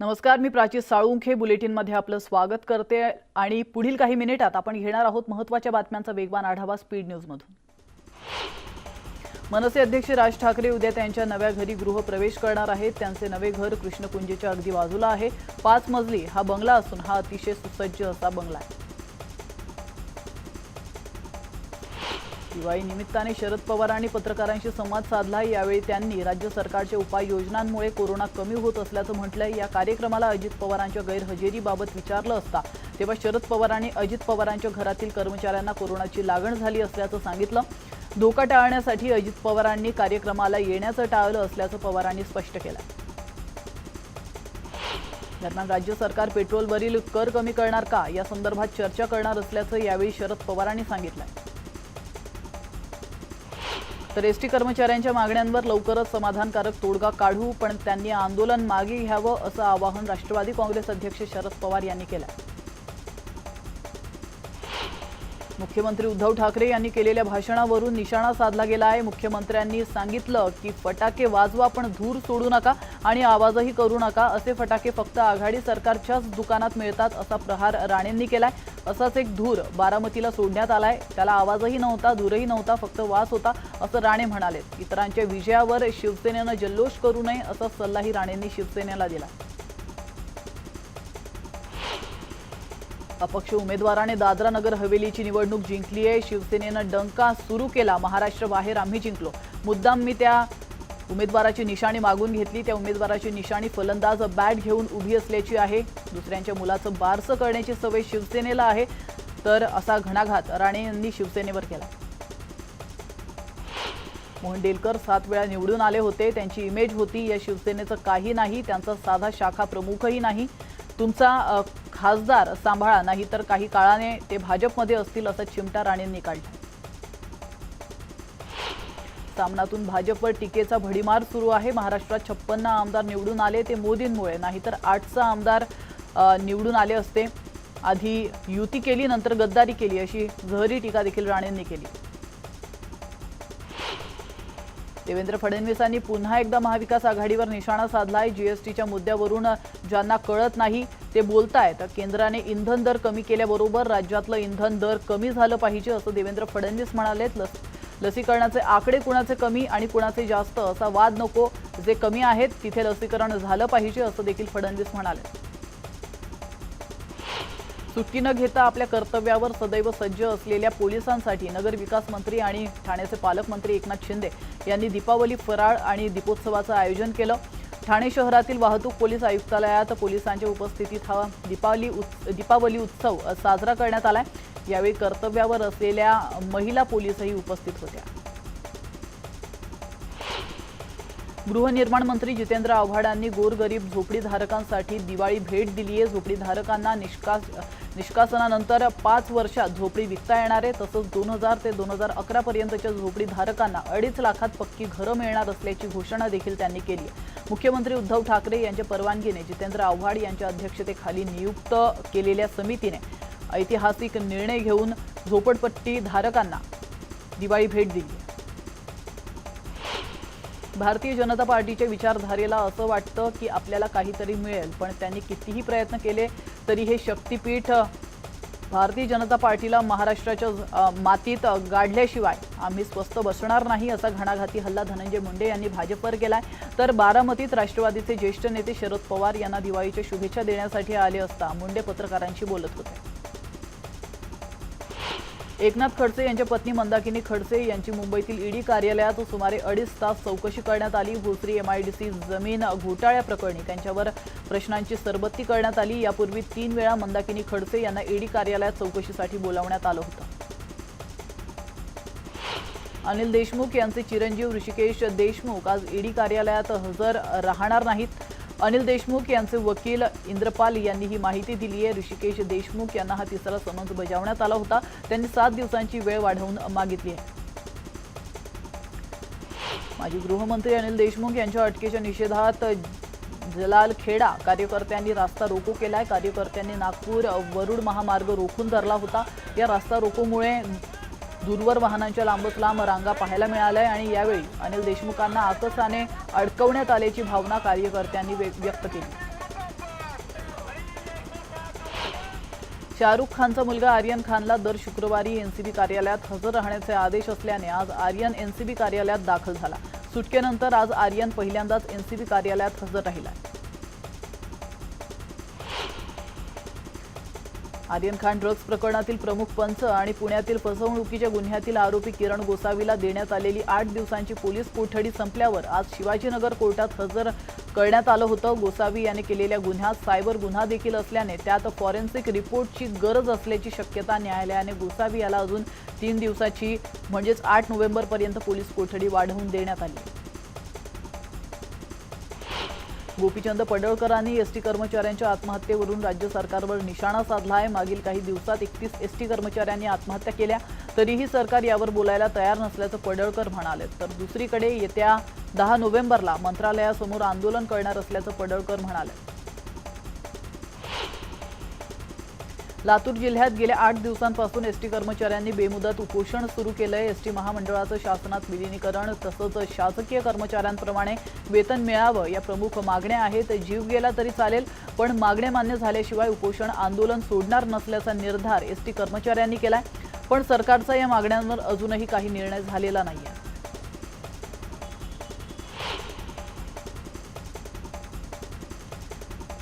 नमस्कार मी प्राची साळुंखे. बुलेटिनमध्ये आपलं स्वागत करते. आणि पुढील काही मिनिटात आपण घेणार आहोत महत्त्वाच्या बातम्यांचा वेगवान आढावा स्पीड न्यूजमधून. मनसे अध्यक्ष राज ठाकरे उद्या त्यांच्या नव्या घरी गृहप्रवेश करणार आहेत. त्यांचे नवे घर कृष्णकुंजीच्या अगदी बाजूला आहे. पाच मजली हा बंगला असून हा अतिशय सुसज्ज असा बंगला आहे. दिवाळी निमित्ताने शरद पवारांनी पत्रकारांशी संवाद साधला. यावेळी त्यांनी राज्य सरकारच्या उपाययोजनांमुळे कोरोना कमी होत असल्याचं म्हटलंय. या कार्यक्रमाला अजित पवारांच्या गैरहजेरीबाबत विचारलं असता तेव्हा शरद पवारांनी अजित पवारांच्या घरातील कर्मचाऱ्यांना कोरोनाची लागण झाली असल्याचं सांगितलं. धोका टाळण्यासाठी अजित पवारांनी कार्यक्रमाला येण्याचं टाळलं असल्याचं पवारांनी स्पष्ट केलं. दरम्यान राज्य सरकार पेट्रोलवरील कर कमी करणार का? या संदर्भात चर्चा करणार असल्याचं यावेळी शरद पवारांनी सांगितलंय तर एसटी कर्मचाऱ्यांच्या मागण्यांवर लवकरच समाधानकारक तोडगा काढू पण त्यांनी आंदोलन मागे घ्यावं असं आवाहन राष्ट्रवादी काँग्रेस अध्यक्ष शरद पवार यांनी केलं मुख्यमंत्री उद्धव ठाकरे यांनी केलेल्या भाषणावरून निशाणा साधला गेला आहे. मुख्यमंत्र्यांनी सांगितलं की फटाके वाजवा पण धूर सोडू नका आणि आवाजही करू नका. असे फटाके फक्त आघाडी सरकारच्याच दुकानात मिळतात असा प्रहार राणेंनी केलाय. असाच एक धूर बारामतीला सोडण्यात आलाय. त्याला आवाजही नव्हता धूरही नव्हता फक्त वास होता असं राणे म्हणाले इतरांच्या विजयावर शिवसेनेनं जल्लोष करू नये असा सल्लाही राणेंनी शिवसेनेला दिला. अपक्ष उमेदवाराने दादरा नगर हवेलीची निवडणूक जिंकली आहे. शिवसेनेनं डंका सुरू केला. महाराष्ट्र बाहेर आम्ही जिंकलो. मुद्दाम मी त्या उमेदवाराची निशाणी मागून घेतली. त्या उमेदवाराची निशाणी फलंदाज बॅट घेऊन उभी असल्याची आहे. दुसऱ्यांच्या मुलाचं बारसं करण्याची सवय शिवसेनेला आहे. तर असा घणाघात राणे यांनी शिवसेनेवर केला. मोहन डेलकर सात वेळा निवडून आले होते. त्यांची इमेज होती या शिवसेनेचं काही नाही. त्यांचा साधा शाखा प्रमुखही नाही. तुमचा खासदार सांभाळा नाही तर काही काळाने ते भाजपमध्ये असतील असं चिमटा राणेंनी काढला. सामनातून भाजपवर टीकेचा भडीमार सुरू आहे. महाराष्ट्रात छप्पन्न आमदार निवडून आले ते मोदींमुळे नाहीतर आठचा आमदार निवडून आले असते. आधी युती केली नंतर गद्दारी केली अशी जहरी टीका देखील राणेंनी केली. देवेंद्र फडणवीसांनी पुन्हा एकदा महाविकास आघाडीवर निशाणा साधलाय. जीएसटीच्या मुद्द्यावरून ज्यांना कळत नाही ते बोलतायत. केंद्राने इंधन दर कमी केल्याबरोबर राज्यातलं इंधन दर कमी झालं पाहिजे असं देवेंद्र फडणवीस म्हणालेत. लस लसीकरणाचे आकडे कुणाचे कमी आणि कुणाचे जास्त असा वाद नको. जे कमी आहेत तिथे लसीकरण झालं पाहिजे असं देखील फडणवीस म्हणाले सुट्टी न घेता आपल्या कर्तव्यावर सदैव सज्ज असलेल्या पोलिसांसाठी नगर विकास मंत्री आणि ठाण्याचे पालकमंत्री एकनाथ शिंदे यांनी दीपावली फराळ आणि दीपोत्सवाचं आयोजन केलं. ठाणे शहरातील वाहतूक पोलीस आयुक्तालयात पोलिसांच्या उपस्थितीत हा दीपावली उत् दीपावली उत्सव साजरा करण्यात आलाय. यावेळी कर्तव्यावर असलेल्या महिला पोलीसही उपस्थित होत्या. गृहनिर्माण मंत्री जितेंद्र आव्हाडांनी गोरगरीब झोपडीधारकांसाठी दिवाळी भेट दिली आहे. झोपडीधारकांना निष्कास निष्कासनानंतर पाच वर्षात झोपडी विकता येणार आहे. तसंच दोन हजार ते दोन हजार अकरा पर्यंतच्या झोपडीधारकांना अडीच लाखात पक्की घरं मिळणार असल्याची घोषणा देखील त्यांनी केली आहे. मुख्यमंत्री उद्धव ठाकरे यांच्या परवानगीने जितेंद्र आव्हाड यांच्या अध्यक्षतेखाली नियुक्त केलेल्या समितीने ऐतिहासिक निर्णय घेऊन झोपडपट्टी धारकांना दिवाळी भेट दिली भारतीय जनता पार्टीच्या विचारधारेला असं वाटतं की आपल्याला काहीतरी मिळेल पण त्यांनी कितीही प्रयत्न केले तरी हे शक्तीपीठ भारतीय जनता पार्टीला महाराष्ट्राच्या मातीत गाडल्याशिवाय आम्ही स्वस्त बसणार नाही असा घणाघाती हल्ला धनंजय मुंडे यांनी भाजपवर केलाय. तर बारामतीत राष्ट्रवादीचे ज्येष्ठ नेते शरद पवार यांना दिवाळीच्या शुभेच्छा देण्यासाठी आले असता मुंडे पत्रकारांशी बोलत होते. एकनाथ खडसे यांच्या पत्नी मंदाकिनी खडसे यांची मुंबईतील ईडी कार्यालयात सुमारे अडीच तास चौकशी करण्यात आली. भोसरी एमआयडीसी जमीन घोटाळ्याप्रकरणी त्यांच्यावर प्रश्नांची सरबत्ती करण्यात आली. यापूर्वी तीन वेळा मंदाकिनी खडसे यांना ईडी कार्यालयात चौकशीसाठी बोलावण्यात आलं होतं. अनिल देशमुख यांचे चिरंजीव ऋषिकेश देशमुख आज ईडी कार्यालयात हजर राहणार नाहीत. अनिल देशमुख यांचे वकील इंद्रपाल यांनी ही माहिती दिली आहे. ऋषिकेश देशमुख यांना हा तिसरा समन्स बजावण्यात आला होता. त्यांनी सात दिवसांची वेळ वाढवून मागितली आहे. माजी गृहमंत्री अनिल देशमुख यांच्या अटकेच्या निषेधात जलाल खेडा कार्यकर्त्यांनी रास्ता रोको केलाय. कार्यकर्त्यांनी नागपूर वरुड महामार्ग रोखून धरला होता. या रास्ता रोकोमुळे दूरवर वाहनांच्या लांबच लांब रांगा पाहायला मिळाल्या आणि यावेळी अनिल देशमुखांना आकसाने अडकवण्यात आल्याची भावना कार्यकर्त्यांनी व्यक्त केली. शाहरुख खानचा मुलगा आर्यन खानला दर शुक्रवारी एनसीबी कार्यालयात हजर राहण्याचे आदेश असल्याने आज आर्यन एनसीबी कार्यालयात दाखल झाला. सुटकेनंतर आज आर्यन पहिल्यांदाच एनसीबी कार्यालयात हजर राहिला. आर्यन खान ड्रग्ज प्रकरणातील प्रमुख पंच आणि पुण्यातील फसवणुकीच्या गुन्ह्यातील आरोपी किरण गोसावीला देण्यात आलेली आठ दिवसांची पोलीस कोठडी संपल्यावर आज शिवाजीनगर कोर्टात हजर करण्यात आलं होतं. गोसावी याने केलेल्या गुन्ह्यात सायबर गुन्हा देखील असल्याने त्यात फॉरेन्सिक रिपोर्टची गरज असल्याची शक्यता न्यायालयाने गोसावी याला अजून तीन दिवसाची म्हणजेच आठ नोव्हेंबरपर्यंत पोलीस कोठडी वाढवून देण्यात आली. गोपीचंद पडळकरांनी एसटी कर्मचाऱ्यांच्या आत्महत्येवरून राज्य सरकारवर निशाणा साधला आहे मागील काही दिवसात एकतीस एसटी कर्मचाऱ्यांनी आत्महत्या केल्या. तरीही सरकार यावर बोलायला तयार नसल्याचं पडळकर म्हणाले. तर दुसरीकडे येत्या दहा नोव्हेंबरला मंत्रालयासमोर आंदोलन करणार असल्याचं पडळकर म्हणाले. लातूर जिल्ह्यात गेल्या आठ दिवसांपासून एसटी कर्मचाऱ्यांनी बेमुदत उपोषण सुरू केलंय. एसटी महामंडळाचं शासनात विलिनीकरण तसंच शासकीय कर्मचाऱ्यांप्रमाणे वेतन मिळावं या प्रमुख मागण्या आहेत. जीव गेला तरी चालेल पण मागण्या मान्य झाल्याशिवाय उपोषण आंदोलन सोडणार नसल्याचा निर्धार एसटी कर्मचाऱ्यांनी केलाय. पण सरकारचा या मागण्यांवर अजूनही काही निर्णय झालेला नाहीये.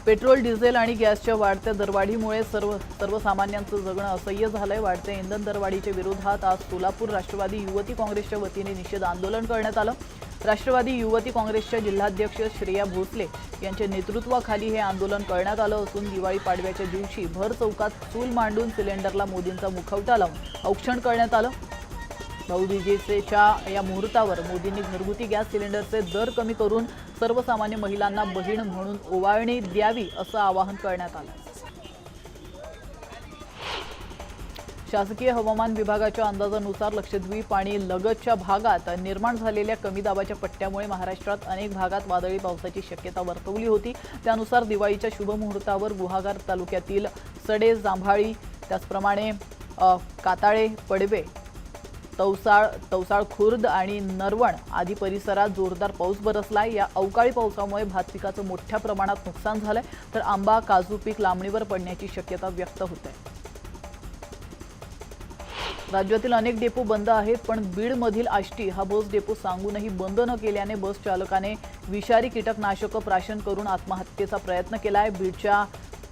पेट्रोल डिझेल आणि गॅसच्या वाढत्या दरवाढीमुळे सर्व सर्वसामान्यांचं जगणं असह्य झालंय. वाढत्या इंधन दरवाढीच्या विरोधात आज सोलापूर राष्ट्रवादी युवती काँग्रेसच्या वतीने निषेध आंदोलन करण्यात आलं. राष्ट्रवादी युवती काँग्रेसच्या जिल्हाध्यक्ष श्रेया भोसले यांच्या नेतृत्वाखाली हे आंदोलन करण्यात आलं असून दिवाळी पाडव्याच्या दिवशी भर चौकात चूल मांडून सिलेंडरला मोदींचा मुखवटा लावून औक्षण करण्यात आलं. भाऊबीजेच्या या मुहूर्तावर मोदींनी घरगुती गॅस सिलेंडरचे दर कमी करून सर्वसामान्य महिलांना बहीण म्हणून ओवाळणी द्यावी असं आवाहन करण्यात आलं. शासकीय हवामान विभागाच्या अंदाजानुसार लक्षद्वीप आणि लगतच्या भागात निर्माण झालेल्या कमी दाबाच्या पट्ट्यामुळे महाराष्ट्रात अनेक भागात वादळी पावसाची शक्यता वर्तवली होती. त्यानुसार दिवाळीच्या शुभमुहूर्तावर गुहागर तालुक्यातील सडे जांभाळी त्याचप्रमाणे काताळे पडवे तवसाळ तवसाळ खुर्द आणि नरवण आदी परिसरात जोरदार पाऊस बरसलाय. या अवकाळी पावसामुळे भात पिकाचं मोठ्या प्रमाणात नुकसान झालंय. तर आंबा काजू पीक लांबणीवर पडण्याची शक्यता व्यक्त होत. आहे राज्यातील अनेक डेपो बंद आहेत पण बीडमधील आष्टी हा बस डेपो सांगूनही बंद न केल्याने बस चालकाने विषारी कीटकनाशकं प्राशन करून आत्महत्येचा प्रयत्न केला आहे बीडच्या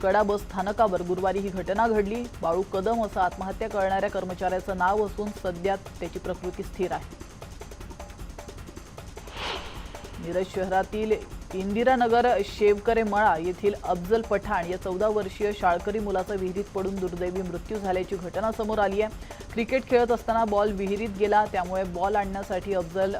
कडा बस स्थानकावर गुरुवारी ही घटना घडली. बाळू कदम असं आत्महत्या करणाऱ्या कर्मचाऱ्याचं नाव असून सध्या त्याची प्रकृती स्थिर आहे. मिरज शहरातील इंदिरानगर शेवकरे मळा येथील अफजल पठाण या चौदा वर्षीय शाळकरी मुलाचा विहिरीत पडून दुर्दैवी मृत्यू झाल्याची घटना समोर आली आहे. क्रिकेट खेळत असताना बॉल विहिरीत गेला त्यामुळे बॉल आणण्यासाठी अफजल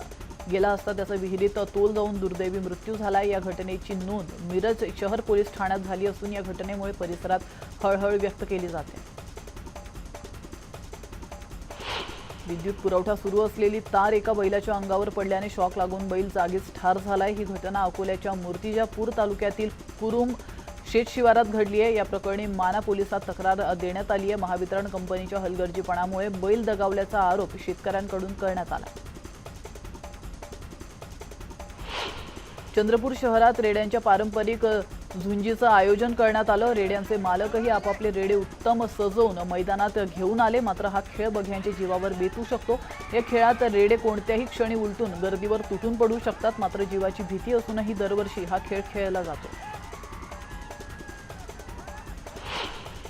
गेला असता त्याचा विहिरीत तोल जाऊन दुर्दैवी मृत्यू झाला. या घटनेची नोंद मिरज शहर पोलीस ठाण्यात झाली असून या घटनेमुळे परिसरात हळहळ व्यक्त केली जाते. विद्युत पुरवठा सुरू असलेली तार एका बैलाच्या अंगावर पडल्याने शॉक लागून बैल जागीच ठार झालाय. ही घटना अकोल्याच्या मूर्तिजापूर तालुक्यातील कुरुम शेत शिवारात घडली आहे. या प्रकरणी माना पोलिसात तक्रार देण्यात आली आहे महावितरण कंपनीच्या हलगर्जीपणामुळे बैल दगावल्याचा आरोप शेतकऱ्यांकडून करण्यात आला. चंद्रपूर शहरात रेड्यांच्या पारंपरिक झुंजीचं आयोजन करण्यात आलं. रेड्यांचे मालकही आपापले रेडे उत्तम सजवून मैदानात घेऊन आले. मात्र हा खेळ बघ्यांच्या जीवावर बेतू शकतो. या खेळात रेडे कोणत्याही क्षणी उलटून गर्दीवर तुटून पडू शकतात. मात्र जीवाची भीती असूनही दरवर्षी हा खेळ खेळला जातो.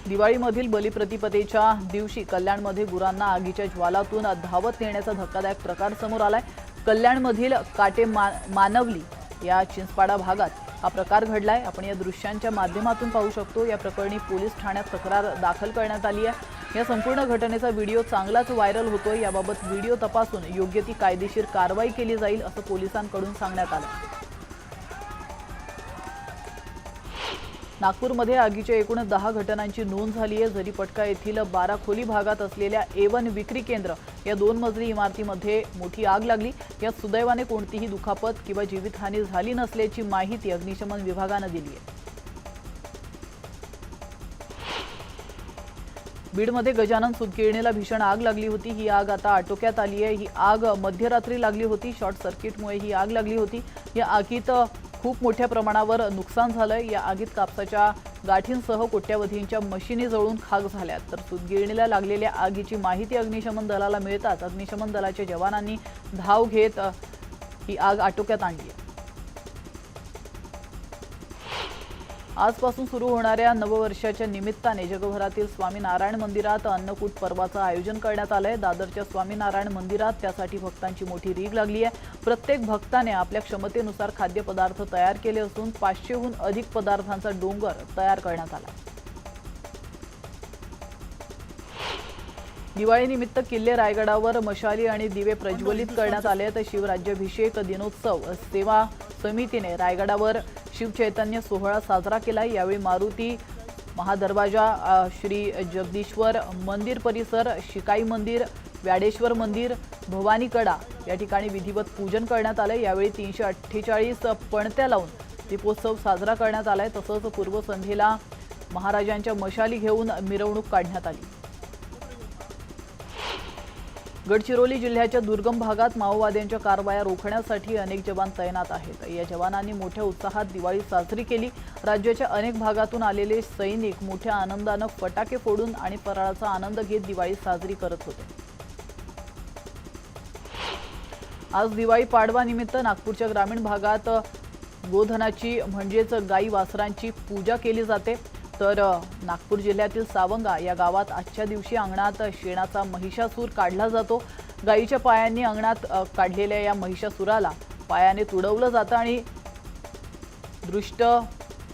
दिवाळीमधील बलिप्रतिपदेच्या दिवशी कल्याणमध्ये गुरांना आगीच्या ज्वालातून धावत नेण्याचा धक्कादायक प्रकार समोर आलाय. कल्याणमधील काटे मा मानवली या चिंचपाडा भागात हा प्रकार घडलाय. आपण या दृश्यांच्या माध्यमातून पाहू शकतो. या प्रकरणी पोलीस ठाण्यात तक्रार दाखल करण्यात आली आहे. या संपूर्ण घटनेचा व्हिडिओ चांगलाच व्हायरल होतोय. याबाबत व्हिडिओ तपासून योग्य ती कायदेशीर कारवाई केली जाईल असं पोलिसांकडून सांगण्यात आलं. नागपूरमध्ये आगीच्या एकूण दहा घटनांची नोंद झाली आहे. झरीपटका येथील बारा खोली भागात असलेल्या ए वन विक्री केंद्र या दोन मजली इमारतीमध्ये मोठी आग लागली. यात सुदैवाने कोणतीही दुखापत किंवा जीवितहानी झाली नसल्याची माहिती अग्निशमन विभागानं दिली आहे. बीडमध्ये गजानन सुतगिरणीला भीषण आग लागली होती. ही आग आता आटोक्यात आली आहे. ही आग मध्यरात्री लागली होती. शॉर्ट सर्किटमुळे ही आग लागली होती. या आगीत खूप मोठ्या प्रमाणावर नुकसान झालंय. या आगीत कापसाच्या गाठींसह कोट्यावधींच्या मशिनी जळून खाक झाल्या तर सुतगिरणीला लागलेल्या आगीची माहिती अग्निशमन दलाला मिळताच अग्निशमन दलाच्या जवानांनी धाव घेत ही आग आटोक्यात आणली आजपासून सुरू होणाऱ्या नववर्षाच्या निमित्ताने जगभरातील स्वामीनारायण मंदिरात अन्नकूट पर्वाचं आयोजन करण्यात आलंय. दादरच्या स्वामीनारायण मंदिरात त्यासाठी भक्तांची मोठी रीग लागली आहे. प्रत्येक भक्ताने आपल्या क्षमतेनुसार खाद्यपदार्थ तयार केले असून पाचशेहून अधिक पदार्थांचा डोंगर तयार करण्यात आला. आहे दिवाळीनिमित्त किल्ले रायगडावर मशाली आणि दिवे प्रज्वलित करण्यात आले तर शिवराज्याभिषेक दिनोत्सव सेवा समितीने रायगडावर शिवचैतन्य सोहळा साजरा केला यावेळी मारुती महादरवाजा श्री जगदीश्वर मंदिर परिसर शिकाई मंदिर व्याडेश्वर मंदिर भवानीकडा या ठिकाणी विधिवत पूजन करण्यात आलं यावेळी तीनशे अठ्ठेचाळीस पणत्या लावून दीपोत्सव साजरा करण्यात आलाय. तसंच पूर्वसंध्येला महाराजांच्या मशाली घेऊन मिरवणूक काढण्यात आली. गडचिरोली जिल्ह्याच्या दुर्गम भागात माओवाद्यांच्या कारवाया रोखण्यासाठी अनेक जवान तैनात आहेत. या जवानांनी मोठ्या उत्साहात दिवाळी साजरी केली. राज्याच्या अनेक भागातून आलेले सैनिक मोठ्या आनंदानं फटाके फोडून आणि फराळाचा आनंद घेत दिवाळी साजरी करत होते. आज दिवाळी पाडवानिमित्त नागपूरच्या ग्रामीण भागात गोधनाची म्हणजेच गाई वासरांची पूजा केली जाते. तर नागपूर जिल्ह्यातील सावंगा या गावात आजच्या दिवशी अंगणात शेणाचा महिषासूर काढला जातो. गायीच्या पायांनी अंगणात काढलेल्या या महिषासुराला पायाने तुडवलं जातं आणि दृष्ट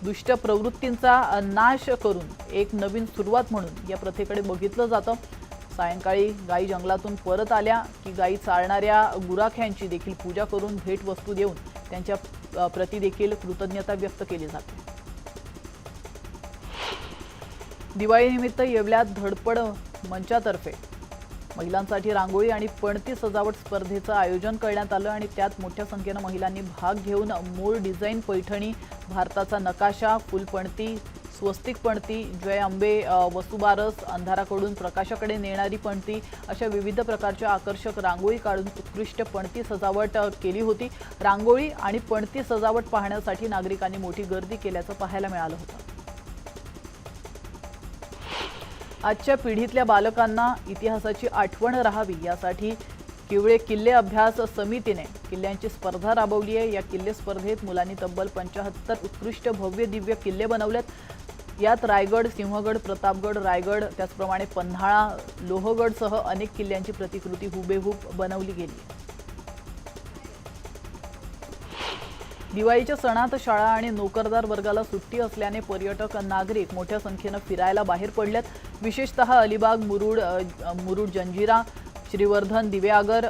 दुष्ट प्रवृत्तींचा नाश करून एक नवीन सुरुवात म्हणून या प्रथेकडे बघितलं जातं. सायंकाळी गायी जंगलातून परत आल्या की गायी चालणाऱ्या गुराख्यांची देखील पूजा करून भेटवस्तू देऊन त्यांच्या प्रतिदेखील कृतज्ञता व्यक्त केली जाते. दिवाळीनिमित्त येवल्यात धडपड मंचातर्फे. महिलांसाठी रांगोळी आणि पणती सजावट स्पर्धेचं आयोजन करण्यात आलं आणि त्यात मोठ्या संख्येनं महिलांनी भाग घेऊन मूळ डिझाईन पैठणी भारताचा नकाशा फुलपणती स्वस्तिक पणती जय आंबे वसुबारस अंधाराकडून प्रकाशाकडे नेणारी पणती अशा विविध प्रकारच्या आकर्षक रांगोळी काढून उत्कृष्ट पणती सजावट केली होती. रांगोळी आणि पणती सजावट पाहण्यासाठी नागरिकांनी मोठी गर्दी केल्याचं पाहायला मिळालं होतं. आजच्या पिढीतल्या बालकांना इतिहासाची आठवण राहावी यासाठी किवळे किल्ले अभ्यास समितीने किल्ल्यांची स्पर्धा राबवली आहे. या किल्ले स्पर्धेत मुलांनी तब्बल पंचाहत्तर उत्कृष्ट भव्य दिव्य किल्ले बनवलेत. यात रायगड सिंहगड प्रतापगड रायगड त्याचप्रमाणे पन्हाळा लोहगडसह अनेक किल्ल्यांची प्रतिकृती हुबेहूब बनवली गेली. आहे दिवाळीच्या सणात शाळा आणि नोकरदार वर्गाला सुट्टी असल्याने पर्यटक नागरिक मोठ्या संख्येनं फिरायला बाहेर पडल्यात. विशेषतः अलिबाग मुरुड मुरुड जंजिरा श्रीवर्धन दिव्यागर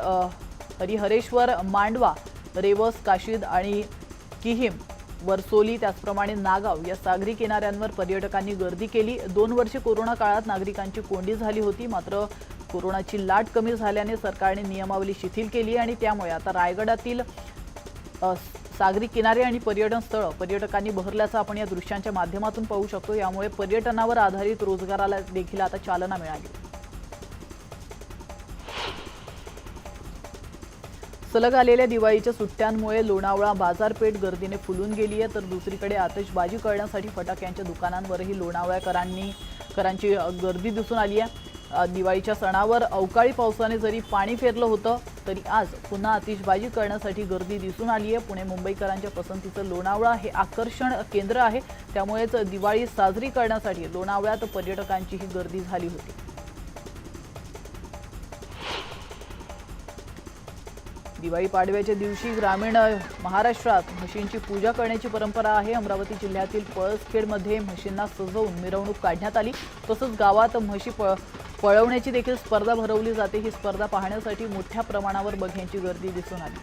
हरिहरेश्वर मांडवा रेवस काशीद आणि किहिम वरसोली त्याचप्रमाणे नागाव या सागरी किनाऱ्यांवर पर्यटकांनी गर्दी केली. दोन वर्षे कोरोना काळात नागरिकांची कोंडी झाली होती मात्र कोरोनाची लाट कमी झाल्याने सरकारने नियमावली शिथिल केली आणि त्यामुळे आता रायगडातील सागरी किनारे आणि पर्यटन स्थळं पर्यटकांनी बहरल्याचं आपण या दृश्यांच्या माध्यमातून पाहू शकतो. यामुळे पर्यटनावर आधारित रोजगाराला देखील आता चालना मिळाली. सलग आलेल्या दिवाळीच्या सुट्ट्यांमुळे लोणावळा बाजारपेठ गर्दीने फुलून गेली आहे. तर दुसरीकडे आतषबाजी करण्यासाठी फटाक्यांच्या दुकानांवरही लोणावळ्याकरांनी करांची गर्दी दिसून आली आहे. दिवाळीच्या सणावर अवकाळी पावसाने जरी पाणी फेरलं होतं तरी आज पुन्हा आतिषबाजी करण्यासाठी गर्दी दिसून आली आहे पुणे मुंबईकरांच्या पसंतीचं लोणावळा हे आकर्षण केंद्र आहे. त्यामुळेच दिवाळी साजरी करण्यासाठी लोणावळ्यात पर्यटकांचीही गर्दी झाली होती. दिवाळी पाडव्याच्या दिवशी ग्रामीण महाराष्ट्रात म्हशींची पूजा करण्याची परंपरा आहे. अमरावती जिल्ह्यातील पळसखेडमध्ये म्हशींना सजवून मिरवणूक काढण्यात आली. तसंच गावात म्हशी पळ पळवण्याची देखील स्पर्धा भरवली जाते. ही स्पर्धा पाहण्यासाठी मोठ्या प्रमाणावर बघ्यांची गर्दी दिसून आली.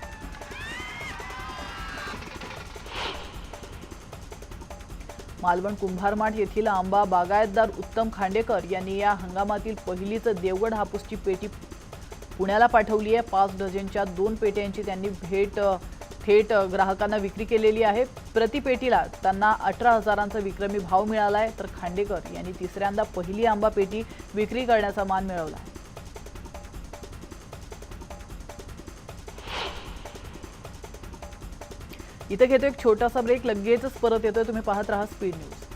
मालवण कुंभारमाठ येथील आंबा बागायतदार उत्तम खांडेकर यांनी या हंगामातील पहिलीच देवगड हापूसची पेटी पुण्याला पाठवली आहे. पाच डझनच्या दोन पेट्यांची त्यांनी भेट थेट ग्राहकांना विक्री केलेली आहे. प्रति पेटीला त्यांना अठरा हजारांचा विक्रमी भाव मिळाला आहे तर खांडेकर यांनी तिसऱ्यांदा पहिली आंबा पेटी विक्री करण्याचा मान मिळवला आहे. इथं घेतो एक छोटासा ब्रेक लगेचच परत येतोय. तुम्ही पाहत राहा स्पीड न्यूज.